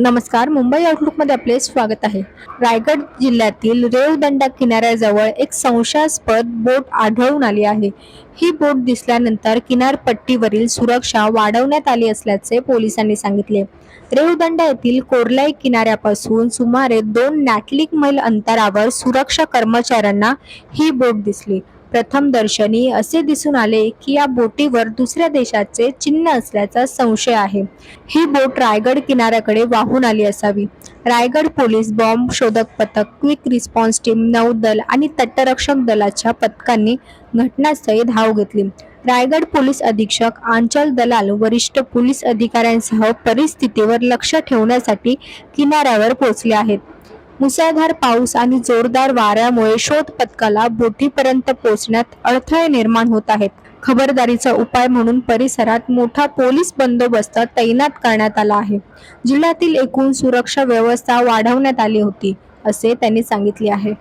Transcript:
नमस्कार मुंबई आउटलुकमध्ये आपले स्वागत आहे. रायगड जिल्ह्यातील रेवदंडा किनाऱ्याजवळ एक संशयास्पद बोट आढळून आली आहे. ही बोट दिसल्यानंतर किनारपट्टीवरील सुरक्षा वाढवण्यात आली असल्याचे पोलिसांनी सांगितले. रेवदंडा येथील कोरलाई किनाऱ्यापासून सुमारे दोन नॅटलिक मैल अंतरावर सुरक्षा कर्मचाऱ्यांना ही बोट दिसली. प्रथम दर्शनी असे दिसून आले की या बोटीवर दुसऱ्या देशाचे चिन्ह असल्याचा संशय आहे. ही बोट रायगड किनाऱ्याकडे वाहून आली असावी. रायगड पोलीस बॉम्ब शोधक पथक क्विक रिस्पॉन्स टीम नौदल आणि तटरक्षक दलाच्या पथकांनी घटनास्थळी धाव घेतली. रायगड पोलीस अधीक्षक आंचल दलाल वरिष्ठ पोलीस अधिकाऱ्यांसह परिस्थितीवर लक्ष ठेवण्यासाठी किनाऱ्यावर पोहोचले आहेत. मुसळधार पाऊस आणि जोरदार वाऱ्यामुळे शोध पथकाला बोटीपर्यंत पोहोचण्यात अडथळे निर्माण होत आहेत. खबरदारीचा उपाय म्हणून परिसरात मोठा पोलीस बंदोबस्त तैनात करण्यात आला आहे. जिल्ह्यातील एकूण सुरक्षा व्यवस्था वाढवण्यात आली होती असे त्यांनी सांगितले आहे.